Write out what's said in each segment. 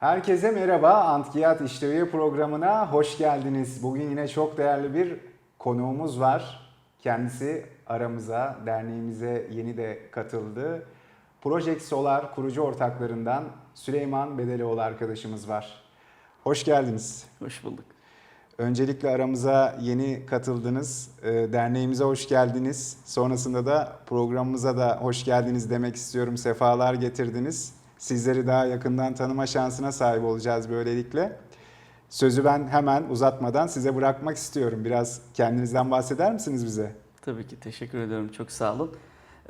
Herkese merhaba. Antkiyat İşlevi programına hoş geldiniz. Bugün yine çok değerli bir konuğumuz var. Kendisi aramıza, derneğimize yeni de katıldı. Project Solar kurucu ortaklarından Süleyman Bedelioğlu arkadaşımız var. Hoş geldiniz. Hoş bulduk. Öncelikle aramıza yeni katıldınız. Ee, Derneğimize hoş geldiniz. Sonrasında da programımıza da hoş geldiniz demek istiyorum. Sefalar getirdiniz. Sizleri daha yakından tanıma şansına sahip olacağız böylelikle. Sözü ben hemen uzatmadan size bırakmak istiyorum. Biraz kendinizden bahseder misiniz bize? Tabii ki teşekkür ediyorum. Çok sağ olun.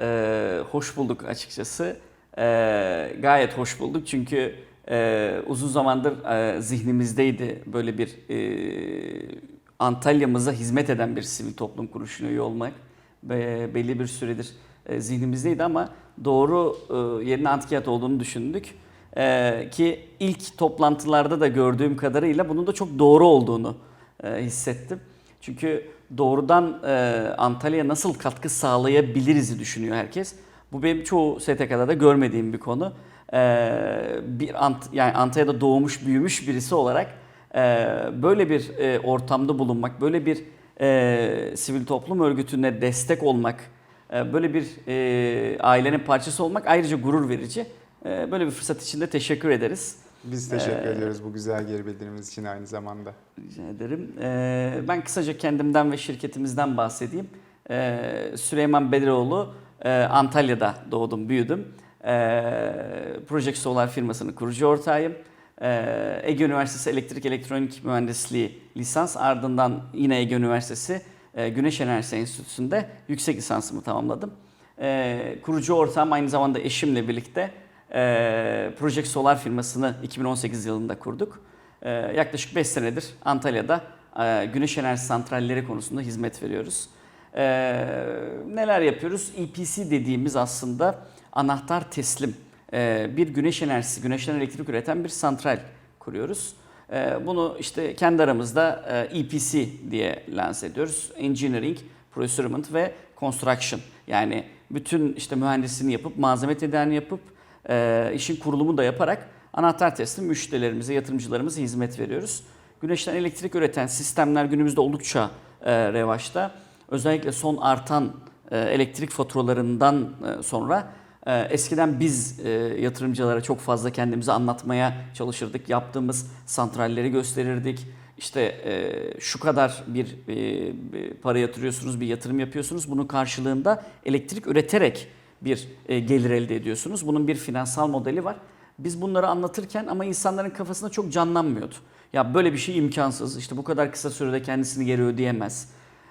Ee, hoş bulduk açıkçası. Ee, gayet hoş bulduk çünkü e, uzun zamandır e, zihnimizdeydi böyle bir e, Antalya'mıza hizmet eden bir sivil toplum kuruluşuna üye olmak. Be, belli bir süredir e, zihnimizdeydi ama doğru e, yerine Antikiyat olduğunu düşündük. E, ki ilk toplantılarda da gördüğüm kadarıyla bunun da çok doğru olduğunu e, hissettim. Çünkü doğrudan e, Antalya'ya nasıl katkı sağlayabiliriz'i düşünüyor herkes. Bu benim çoğu STK'da da görmediğim bir konu. Bir Ant yani Antalya'da doğmuş büyümüş birisi olarak böyle bir ortamda bulunmak, böyle bir sivil toplum örgütüne destek olmak, böyle bir e, ailenin parçası olmak ayrıca gurur verici. E, böyle bir fırsat için de teşekkür ederiz. Biz teşekkür Ee, ediyoruz bu güzel geri bildirimimiz için aynı zamanda. Rica ederim. Ee, ben kısaca kendimden ve şirketimizden bahsedeyim. Ee, Süleyman Bediroğlu, e, Antalya'da doğdum, büyüdüm. Ee, Project Solar firmasının kurucu ortağıyım. Ee, Ege Üniversitesi Elektrik Elektronik Mühendisliği lisans, ardından yine Ege Üniversitesi e, Güneş Enerjisi Enstitüsü'nde yüksek lisansımı tamamladım. Ee, kurucu ortağım aynı zamanda eşimle birlikte e, Project Solar firmasını 2018 yılında kurduk. Ee, yaklaşık 5 senedir Antalya'da güneş enerji santralleri konusunda hizmet veriyoruz. Ee, neler yapıyoruz? EPC dediğimiz aslında anahtar teslim bir güneş enerjisi, güneşten elektrik üreten bir santral kuruyoruz. Ee, bunu işte kendi aramızda e, EPC diye lanse ediyoruz. Engineering, Procurement ve Construction. Yani bütün işte mühendisliğini yapıp, malzeme tedarini yapıp, e, işin kurulumu da yaparak anahtar teslim müşterilerimize, yatırımcılarımıza hizmet veriyoruz. Güneşten elektrik üreten sistemler günümüzde oldukça e, revaçta. Özellikle son artan e, elektrik faturalarından e, sonra e, eskiden biz e, yatırımcılara çok fazla kendimizi anlatmaya çalışırdık. Yaptığımız santralleri gösterirdik. İşte e, şu kadar bir, e, bir para yatırıyorsunuz, bir yatırım yapıyorsunuz. Bunun karşılığında elektrik üreterek bir gelir elde ediyorsunuz. Bunun bir finansal modeli var. Biz bunları anlatırken ama insanların kafasında çok canlanmıyordu. Ya böyle bir şey imkansız. İşte bu kadar kısa sürede kendisini geri ödeyemez.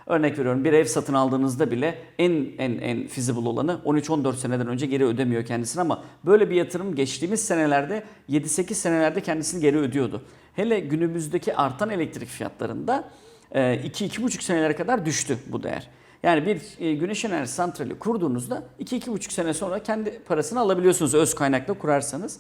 Örnek veriyorum bir ev satın aldığınızda bile en en en feasible olanı 13-14 seneden önce geri ödemiyor kendisini ama böyle bir yatırım geçtiğimiz senelerde 7-8 senelerde kendisini geri ödüyordu. Hele günümüzdeki artan elektrik fiyatlarında 2-2,5 senelere kadar düştü bu değer. Yani bir e, güneş enerji santrali kurduğunuzda 2-2,5 sene sonra kendi parasını alabiliyorsunuz öz kaynakla kurarsanız.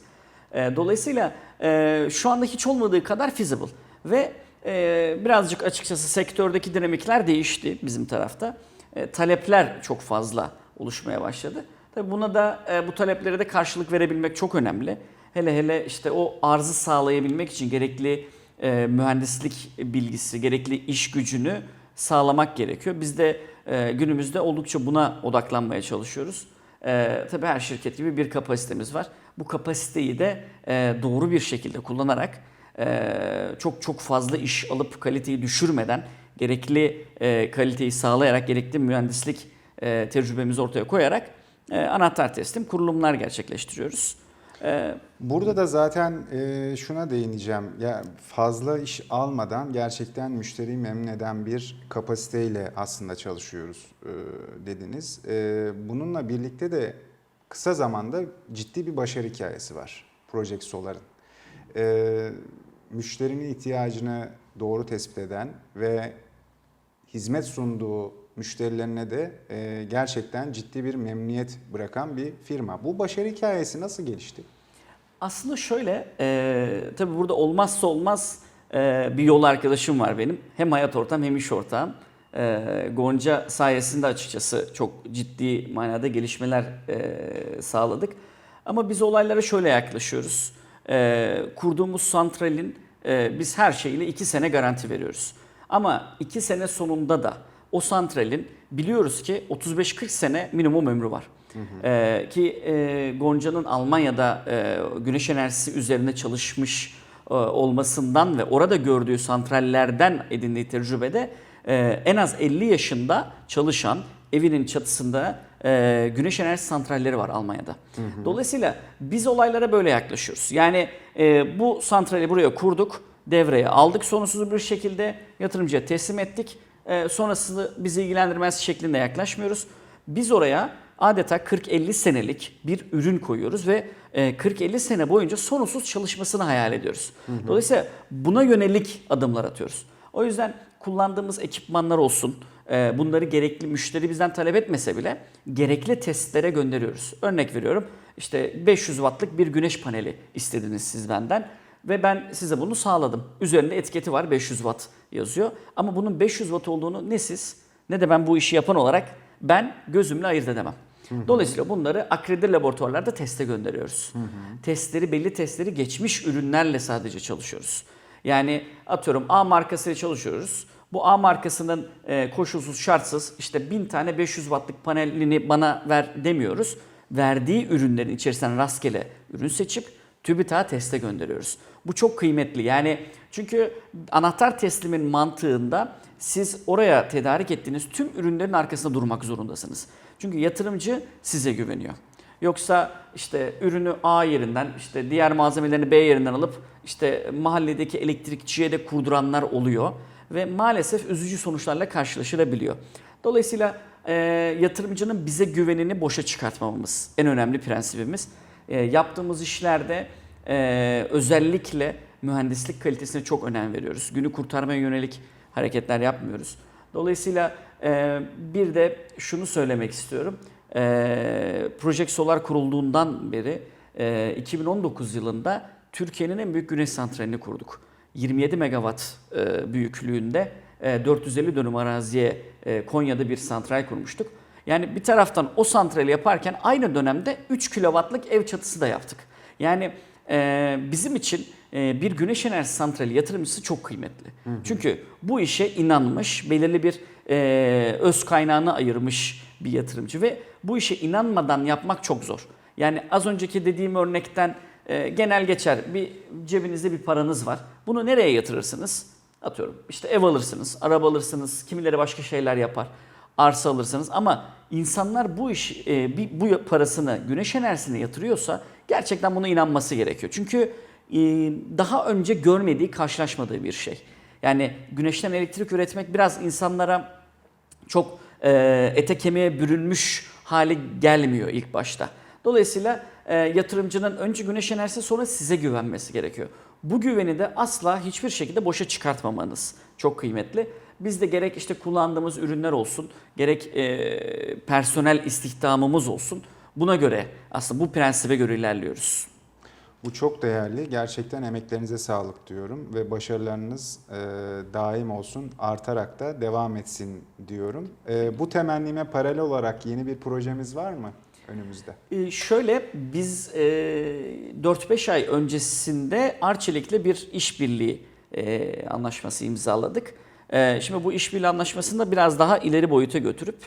E, Dolayısıyla e, şu anda hiç olmadığı kadar feasible. Ve e, birazcık açıkçası sektördeki dinamikler değişti bizim tarafta. E, Talepler çok fazla oluşmaya başladı. Tabii buna da e, bu taleplere de karşılık verebilmek çok önemli. Hele hele işte o arzı sağlayabilmek için gerekli e, mühendislik bilgisi, gerekli iş gücünü sağlamak gerekiyor. Biz de e, günümüzde oldukça buna odaklanmaya çalışıyoruz. E, tabii her şirket gibi bir kapasitemiz var. Bu kapasiteyi de doğru bir şekilde kullanarak çok çok fazla iş alıp kaliteyi düşürmeden gerekli e, kaliteyi sağlayarak gerekli mühendislik e, tecrübemizi ortaya koyarak e, anahtar teslim kurulumlar gerçekleştiriyoruz. E, Burada da zaten şuna değineceğim. Ya fazla iş almadan gerçekten müşteriyi memnun eden bir kapasiteyle aslında çalışıyoruz dediniz. Bununla birlikte de kısa zamanda ciddi bir başarı hikayesi var Project Solar'ın. Müşterinin ihtiyacını doğru tespit eden ve hizmet sunduğu müşterilerine de e, gerçekten ciddi bir memnuniyet bırakan bir firma. Bu başarı hikayesi nasıl gelişti? Aslında şöyle, e, tabii burada olmazsa olmaz e, bir yol arkadaşım var benim. Hem hayat ortağım hem iş ortağım. E, Gonca sayesinde açıkçası çok ciddi manada gelişmeler e, sağladık. Ama biz olaylara şöyle yaklaşıyoruz. E, kurduğumuz santralin e, biz her şeyle 2 sene garanti veriyoruz. Ama 2 sene sonunda da o santralin biliyoruz ki 35-40 sene minimum ömrü var. E, ki e, Gonca'nın Almanya'da e, güneş enerjisi üzerine çalışmış e, olmasından ve orada gördüğü santrallerden edindiği tecrübede e, en az 50 yaşında çalışan evinin çatısında e, güneş enerji santralleri var Almanya'da. Dolayısıyla biz olaylara böyle yaklaşıyoruz. Yani e, bu santrali buraya kurduk, devreye aldık sonsuz bir şekilde yatırımcıya teslim ettik. E, sonrasını bizi ilgilendirmez şeklinde yaklaşmıyoruz. Biz oraya adeta 40-50 senelik bir ürün koyuyoruz ve e, 40-50 sene boyunca sonsuz çalışmasını hayal ediyoruz. Dolayısıyla buna yönelik adımlar atıyoruz. O yüzden kullandığımız ekipmanlar olsun, e, bunları gerekli müşteri bizden talep etmese bile gerekli testlere gönderiyoruz. Örnek veriyorum işte 500 wattlık bir güneş paneli istediniz siz benden ve ben size bunu sağladım. Üzerinde etiketi var 500 watt yazıyor ama bunun 500 watt olduğunu ne siz ne de ben bu işi yapan olarak ben gözümle ayırt edemem. Dolayısıyla bunları akredite laboratuvarlarda teste gönderiyoruz. Testleri belli testleri geçmiş ürünlerle sadece çalışıyoruz. Yani atıyorum A markasıyla çalışıyoruz. Bu A markasının e, koşulsuz şartsız işte 1000 tane 500 wattlık panelini bana ver demiyoruz. Verdiği ürünlerin içerisinden rastgele ürün seçip TÜBİTAK'a teste gönderiyoruz. Bu çok kıymetli. Yani çünkü anahtar teslimin mantığında siz oraya tedarik ettiğiniz tüm ürünlerin arkasında durmak zorundasınız. Çünkü yatırımcı size güveniyor. Yoksa işte ürünü A yerinden işte diğer malzemelerini B yerinden alıp işte mahalledeki elektrikçiye de kurduranlar oluyor ve maalesef üzücü sonuçlarla karşılaşılabiliyor. Dolayısıyla e, yatırımcının bize güvenini boşa çıkartmamamız en önemli prensibimiz. E, yaptığımız işlerde e, özellikle mühendislik kalitesine çok önem veriyoruz. Günü kurtarmaya yönelik hareketler yapmıyoruz. Dolayısıyla e, bir de şunu söylemek istiyorum. E, Project Solar kurulduğundan beri e, 2019 yılında Türkiye'nin en büyük güneş santralini kurduk. 27 megawatt e, büyüklüğünde e, 450 dönüm araziye e, Konya'da bir santral kurmuştuk. Yani bir taraftan o santrali yaparken aynı dönemde 3 kilowattlık ev çatısı da yaptık. Yani e, bizim için e, bir güneş enerjisi santrali yatırımcısı çok kıymetli. Çünkü bu işe inanmış, belirli bir e, öz kaynağını ayırmış bir yatırımcı ve bu işe inanmadan yapmak çok zor. Yani az önceki dediğim örnekten e, genel geçer bir cebinizde bir paranız var. Bunu nereye yatırırsınız? Atıyorum işte ev alırsınız, araba alırsınız, kimileri başka şeyler yapar. Arsa alırsınız ama insanlar bu iş e, bu parasını güneş enerjisine yatırıyorsa gerçekten buna inanması gerekiyor. Çünkü e, daha önce görmediği, karşılaşmadığı bir şey. Yani güneşten elektrik üretmek biraz insanlara çok e, ete kemiğe bürünmüş hale gelmiyor ilk başta. Dolayısıyla e, yatırımcının önce güneş enerjisi sonra size güvenmesi gerekiyor. Bu güveni de asla hiçbir şekilde boşa çıkartmamanız çok kıymetli. Biz de gerek işte kullandığımız ürünler olsun, gerek e, personel istihdamımız olsun. Buna göre aslında bu prensibe göre ilerliyoruz. Bu çok değerli. Gerçekten emeklerinize sağlık diyorum ve başarılarınız e, daim olsun, artarak da devam etsin diyorum. E, bu temennime paralel olarak yeni bir projemiz var mı önümüzde? Ee, şöyle biz e, 4-5 ay öncesinde Arçelik'le bir işbirliği e, anlaşması imzaladık. E, şimdi bu işbirliği anlaşmasını da biraz daha ileri boyuta götürüp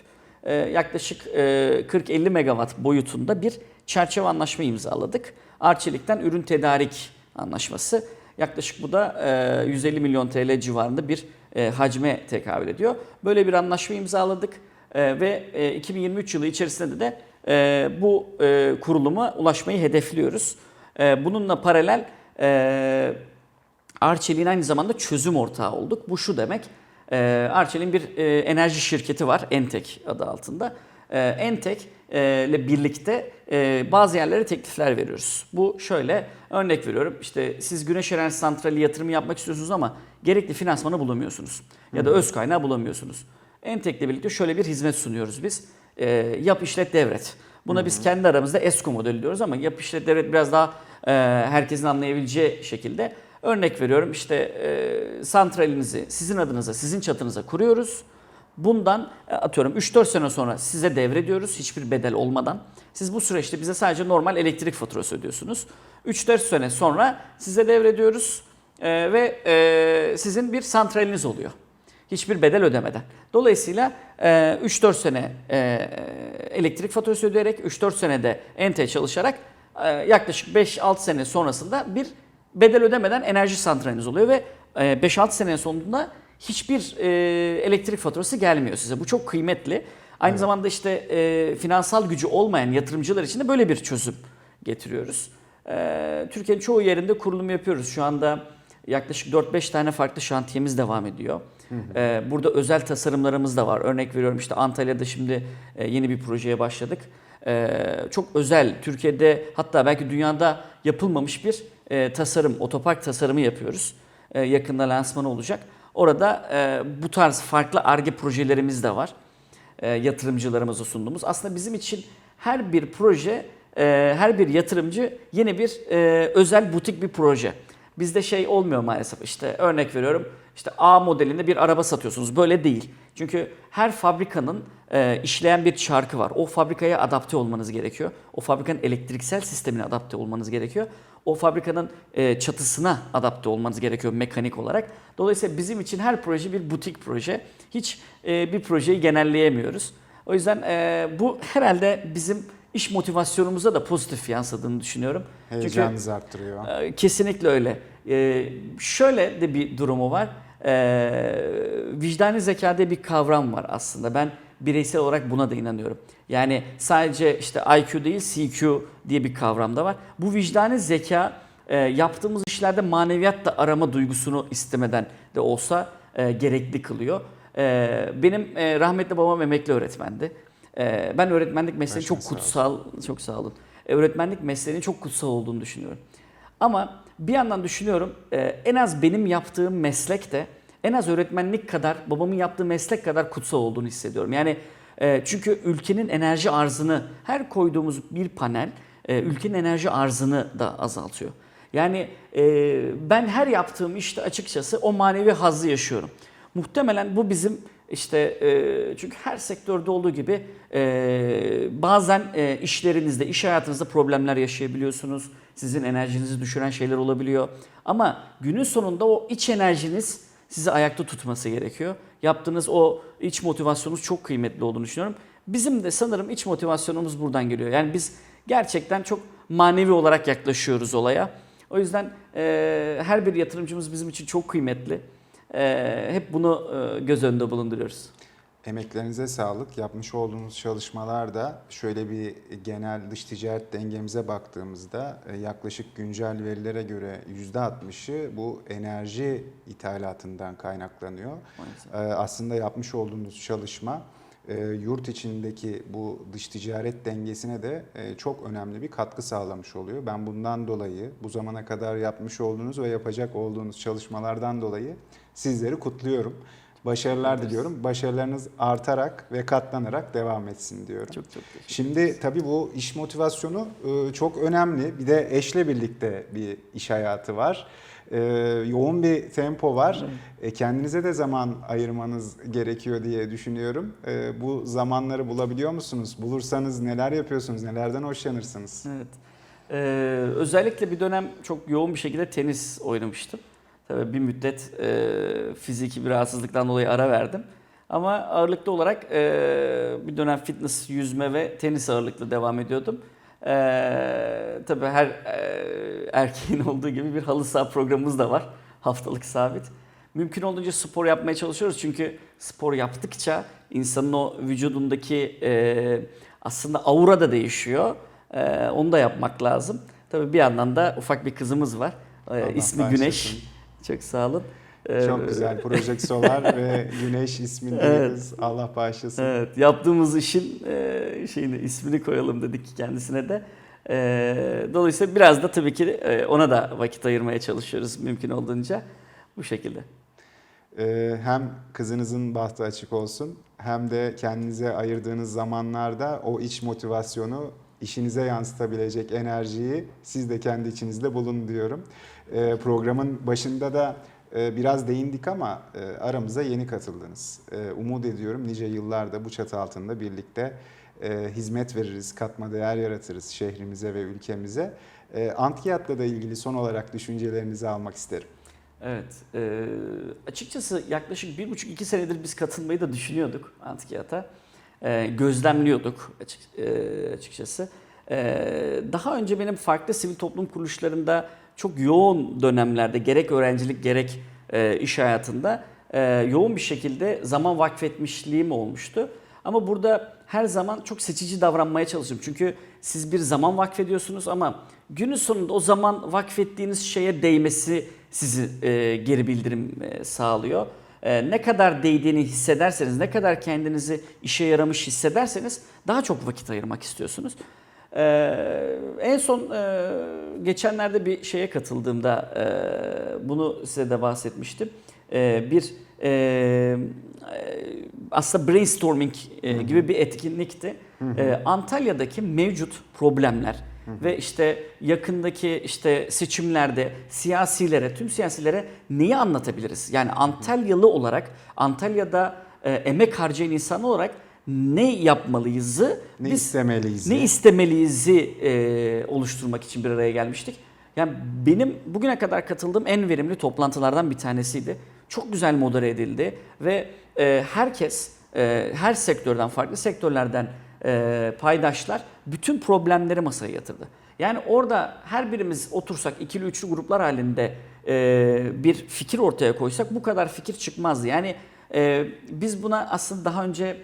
e, yaklaşık e, 40-50 megawatt boyutunda bir çerçeve anlaşma imzaladık. Arçelik'ten ürün tedarik anlaşması. Yaklaşık bu da e, 150 milyon TL civarında bir e, hacme tekabül ediyor. Böyle bir anlaşma imzaladık e, ve e, 2023 yılı içerisinde de e, bu e, kuruluma ulaşmayı hedefliyoruz. E, bununla paralel e, Arçelik'in aynı zamanda çözüm ortağı olduk. Bu şu demek, e, Arçelik'in bir e, enerji şirketi var, Entek adı altında. E, Entek e, ile birlikte e, bazı yerlere teklifler veriyoruz. Bu şöyle, örnek veriyorum, işte siz güneş enerji santrali yatırımı yapmak istiyorsunuz ama gerekli finansmanı bulamıyorsunuz. Ya da öz kaynağı bulamıyorsunuz. Entek'le birlikte şöyle bir hizmet sunuyoruz biz. E, yap işlet devret. Buna biz kendi aramızda ESCO modeli diyoruz ama yap işlet devret biraz daha e, herkesin anlayabileceği şekilde. Örnek veriyorum işte e, santralinizi sizin adınıza, sizin çatınıza kuruyoruz. Bundan e, atıyorum 3-4 sene sonra size devrediyoruz hiçbir bedel olmadan. Siz bu süreçte bize sadece normal elektrik faturası ödüyorsunuz. 3-4 sene sonra size devrediyoruz e, ve e, sizin bir santraliniz oluyor. Hiçbir bedel ödemeden. Dolayısıyla e, 3-4 sene e, elektrik faturası ödeyerek 3-4 senede ente çalışarak e, yaklaşık 5-6 sene sonrasında bir bedel ödemeden enerji santraliniz oluyor ve e, 5-6 sene sonunda hiçbir e, elektrik faturası gelmiyor size. Bu çok kıymetli. Aynı zamanda işte e, finansal gücü olmayan yatırımcılar için de böyle bir çözüm getiriyoruz. E, Türkiye'nin çoğu yerinde kurulum yapıyoruz. Şu anda yaklaşık 4-5 tane farklı şantiyemiz devam ediyor. E, burada özel tasarımlarımız da var. Örnek veriyorum işte Antalya'da şimdi e, yeni bir projeye başladık. E, çok özel, Türkiye'de hatta belki dünyada yapılmamış bir e, tasarım, otopark tasarımı yapıyoruz. E, yakında lansmanı olacak. Orada e, bu tarz farklı ARGE projelerimiz de var. E, yatırımcılarımıza sunduğumuz. Aslında bizim için her bir proje, e, her bir yatırımcı yeni bir e, özel butik bir proje. Bizde şey olmuyor maalesef. İşte örnek veriyorum. İşte A modelinde bir araba satıyorsunuz. Böyle değil. Çünkü her fabrikanın e, işleyen bir çarkı var. O fabrikaya adapte olmanız gerekiyor. O fabrikanın elektriksel sistemine adapte olmanız gerekiyor. O fabrikanın e, çatısına adapte olmanız gerekiyor mekanik olarak. Dolayısıyla bizim için her proje bir butik proje. Hiç e, bir projeyi genelleyemiyoruz. O yüzden e, bu herhalde bizim iş motivasyonumuza da pozitif yansıdığını düşünüyorum. Çünkü Heyecanınızı arttırıyor. ee, Kesinlikle öyle. Ee, şöyle de bir durumu var. Ee, vicdani zeka diye bir kavram var aslında. Ben bireysel olarak buna da inanıyorum. Yani sadece işte IQ değil CQ diye bir kavram da var. Bu vicdani zeka e, yaptığımız işlerde maneviyatla arama duygusunu istemeden de olsa e, gerekli kılıyor. E, benim e, rahmetli babam emekli öğretmendi. E, ben öğretmenlik mesleği Başın çok sağ kutsal, çok sağ olun. E, öğretmenlik mesleğinin çok kutsal olduğunu düşünüyorum. Ama bir yandan düşünüyorum e, en az benim yaptığım meslek de en az öğretmenlik kadar babamın yaptığı meslek kadar kutsal olduğunu hissediyorum. Yani e, çünkü ülkenin enerji arzını her koyduğumuz bir panel e, ülkenin enerji arzını da azaltıyor. Yani ben her yaptığım işte açıkçası o manevi hazzı yaşıyorum. Muhtemelen bu bizim işte e, çünkü her sektörde olduğu gibi e, bazen e, işlerinizde, iş hayatınızda problemler yaşayabiliyorsunuz. Sizin enerjinizi düşüren şeyler olabiliyor. Ama günün sonunda o iç enerjiniz sizi ayakta tutması gerekiyor. Yaptığınız o iç motivasyonunuz çok kıymetli olduğunu düşünüyorum. Bizim de sanırım iç motivasyonumuz buradan geliyor. Yani biz gerçekten çok manevi olarak yaklaşıyoruz olaya. O yüzden e, her bir yatırımcımız bizim için çok kıymetli. E, hep bunu e, göz önünde bulunduruyoruz. Emeklerinize sağlık. Yapmış olduğunuz çalışmalarda şöyle bir genel dış ticaret dengemize baktığımızda e, yaklaşık güncel verilere göre %60'ı bu enerji ithalatından kaynaklanıyor. Maalesef. E, Aslında yapmış olduğunuz çalışma e, yurt içindeki bu dış ticaret dengesine de çok önemli bir katkı sağlamış oluyor. Ben bundan dolayı bu zamana kadar yapmış olduğunuz ve yapacak olduğunuz çalışmalardan dolayı sizleri kutluyorum. Başarılar ederiz. diliyorum. Başarılarınız artarak ve katlanarak devam etsin diyorum. Çok çok Şimdi tabii bu iş motivasyonu e, çok önemli. Bir de eşle birlikte bir iş hayatı var. E, Yoğun bir tempo var. E, Kendinize de zaman ayırmanız gerekiyor diye düşünüyorum. Bu zamanları bulabiliyor musunuz? Bulursanız neler yapıyorsunuz? Nelerden hoşlanırsınız? Evet. Ee, özellikle bir dönem çok yoğun bir şekilde tenis oynamıştım. Tabii bir müddet e, fiziki bir rahatsızlıktan dolayı ara verdim. Ama ağırlıklı olarak e, bir dönem fitness, yüzme ve tenis ağırlıklı devam ediyordum. E, tabii her e, erkeğin olduğu gibi bir halı saha programımız da var. Haftalık sabit. Mümkün olduğunca spor yapmaya çalışıyoruz. Çünkü spor yaptıkça insanın o vücudundaki e, aslında aura da değişiyor. E, onu da yapmak lazım. Tabii bir yandan da ufak bir kızımız var. E, ismi. Güneş. Çok sağ olun. E, Çok güzel Project Solar ve Güneş isminde Evet. Allah bağışlasın. Evet, yaptığımız işin e, şeyini ismini koyalım dedik kendisine de. E, dolayısıyla biraz da tabii ki e, ona da vakit ayırmaya çalışıyoruz mümkün olduğunca bu şekilde. Ee, hem kızınızın bahtı açık olsun hem de kendinize ayırdığınız zamanlarda o iç motivasyonu işinize yansıtabilecek enerjiyi siz de kendi içinizde bulun diyorum. Ee, programın başında da e, biraz değindik ama e, aramıza yeni katıldınız. E, umut ediyorum nice yıllarda bu çatı altında birlikte e, hizmet veririz, katma değer yaratırız şehrimize ve ülkemize. E, Antiyat'la da ilgili son olarak düşüncelerinizi almak isterim. Evet. e, açıkçası yaklaşık bir buçuk iki senedir biz katılmayı da düşünüyorduk Antikiyat'a. E, gözlemliyorduk açık, e, açıkçası. E, daha önce benim farklı sivil toplum kuruluşlarında çok yoğun dönemlerde gerek öğrencilik gerek e, iş hayatında e, yoğun bir şekilde zaman vakfetmişliğim olmuştu. Ama burada her zaman çok seçici davranmaya çalıştım. Çünkü siz bir zaman vakfediyorsunuz ama günün sonunda o zaman vakfettiğiniz şeye değmesi sizi e, geri bildirim e, sağlıyor. E, ne kadar değdiğini hissederseniz, ne kadar kendinizi işe yaramış hissederseniz daha çok vakit ayırmak istiyorsunuz. E, en son e, geçenlerde bir şeye katıldığımda e, bunu size de bahsetmiştim. E, bir e, aslında brainstorming e, gibi bir etkinlikti. E, Antalya'daki mevcut problemler ve işte yakındaki işte seçimlerde siyasilere, tüm siyasilere neyi anlatabiliriz? Yani Antalyalı olarak, Antalya'da e, emek harcayan insan olarak ne yapmalıyızı Ne biz istemeliyiz? ne istemeliyiz'i e, oluşturmak için bir araya gelmiştik. Yani benim bugüne kadar katıldığım en verimli toplantılardan bir tanesiydi. Çok güzel modere edildi ve e, herkes, e, her sektörden, farklı sektörlerden e, paydaşlar bütün problemleri masaya yatırdı. Yani orada her birimiz otursak ikili üçlü gruplar halinde e, bir fikir ortaya koysak bu kadar fikir çıkmazdı. Yani e, biz buna aslında daha önce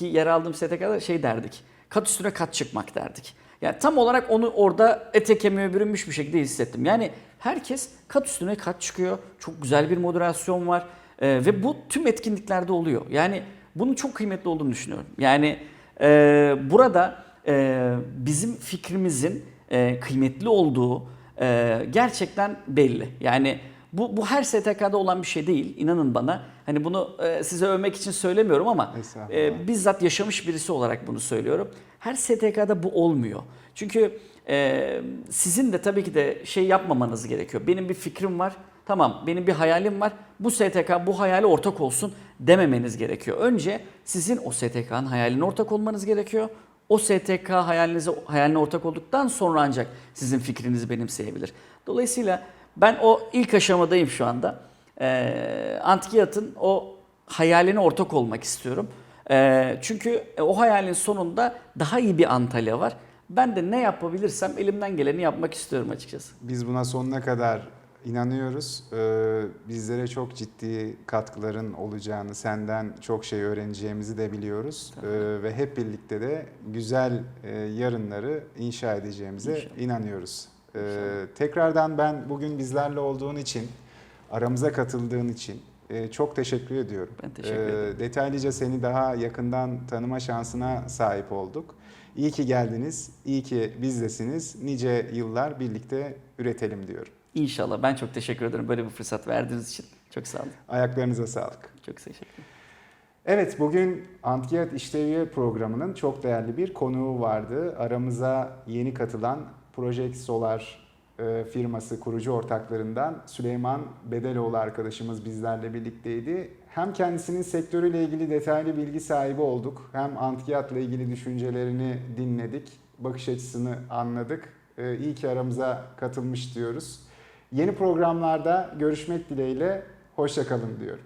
e, yer aldığım STK'da şey derdik. Kat üstüne kat çıkmak derdik. Yani tam olarak onu orada ete kemiğe bürünmüş bir şekilde hissettim. Yani herkes kat üstüne kat çıkıyor. Çok güzel bir moderasyon var. E, ve bu tüm etkinliklerde oluyor. Yani bunun çok kıymetli olduğunu düşünüyorum. Yani e, burada e, bizim fikrimizin e, kıymetli olduğu e, gerçekten belli. Yani bu, bu her STK'da olan bir şey değil. İnanın bana. Hani bunu e, size övmek için söylemiyorum ama e, bizzat yaşamış birisi olarak bunu söylüyorum. Her STK'da bu olmuyor. Çünkü e, sizin de tabii ki de şey yapmamanız gerekiyor. Benim bir fikrim var. Tamam benim bir hayalim var. Bu STK bu hayale ortak olsun dememeniz gerekiyor. Önce sizin o STK'nın hayaline ortak olmanız gerekiyor. O STK hayalinize, hayaline ortak olduktan sonra ancak sizin fikrinizi benimseyebilir. Dolayısıyla ben o ilk aşamadayım şu anda. Ee, Antikiyat'ın o hayaline ortak olmak istiyorum. Ee, çünkü o hayalin sonunda daha iyi bir Antalya var. Ben de ne yapabilirsem elimden geleni yapmak istiyorum açıkçası. Biz buna sonuna kadar inanıyoruz. Ee, bizlere çok ciddi katkıların olacağını, senden çok şey öğreneceğimizi de biliyoruz. Ee, ve hep birlikte de güzel e, yarınları inşa edeceğimize İnşallah. inanıyoruz. Ee, tekrardan ben bugün bizlerle olduğun için, aramıza katıldığın için e, çok teşekkür ediyorum. Ben teşekkür Ee, ederim. Detaylıca seni daha yakından tanıma şansına sahip olduk. İyi ki geldiniz, iyi ki bizdesiniz. Nice yıllar birlikte üretelim diyorum. İnşallah. Ben çok teşekkür ederim böyle bir fırsat verdiğiniz için. Çok sağ olun. Ayaklarınıza sağlık. Çok teşekkür ederim. Evet, bugün Antiyat İşleviye programının çok değerli bir konuğu vardı. Aramıza yeni katılan Project Solar e, firması kurucu ortaklarından Süleyman Bedeloğlu arkadaşımız bizlerle birlikteydi. Hem kendisinin sektörüyle ilgili detaylı bilgi sahibi olduk, hem Antiyat'la ilgili düşüncelerini dinledik, bakış açısını anladık. E, İyi ki aramıza katılmış diyoruz. Yeni programlarda görüşmek dileğiyle, hoşçakalın diyorum.